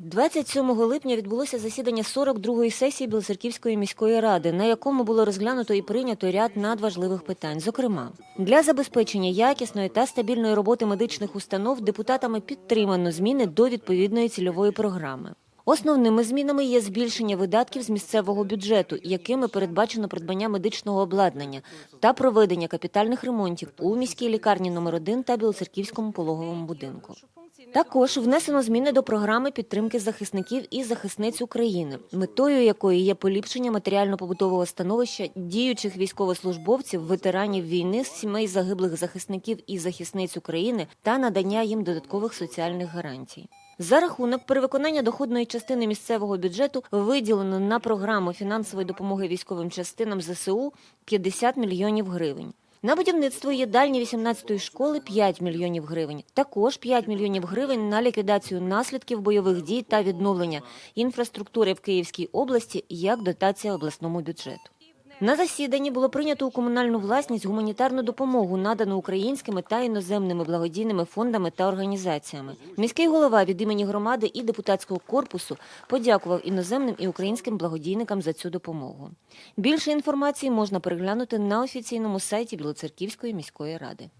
27 липня відбулося засідання 42-ї сесії Білоцерківської міської ради, на якому було розглянуто і прийнято ряд надважливих питань. Зокрема, для забезпечення якісної та стабільної роботи медичних установ депутатами підтримано зміни до відповідної цільової програми. Основними змінами є збільшення видатків з місцевого бюджету, якими передбачено придбання медичного обладнання та проведення капітальних ремонтів у міській лікарні номер 1 та Білоцерківському пологовому будинку. Також внесено зміни до програми підтримки захисників і захисниць України, метою якої є поліпшення матеріально-побутового становища діючих військовослужбовців, ветеранів війни, сімей загиблих захисників і захисниць України та надання їм додаткових соціальних гарантій. За рахунок перевиконання доходної частини місцевого бюджету виділено на програму фінансової допомоги військовим частинам ЗСУ 50 мільйонів гривень. На будівництво їдальні 18-ї школи 5 мільйонів гривень. Також 5 мільйонів гривень на ліквідацію наслідків бойових дій та відновлення інфраструктури в Київській області як дотація обласному бюджету. На засіданні було прийнято у комунальну власність гуманітарну допомогу, надану українськими та іноземними благодійними фондами та організаціями. Міський голова від імені громади і депутатського корпусу подякував іноземним і українським благодійникам за цю допомогу. Більше інформації можна переглянути на офіційному сайті Білоцерківської міської ради.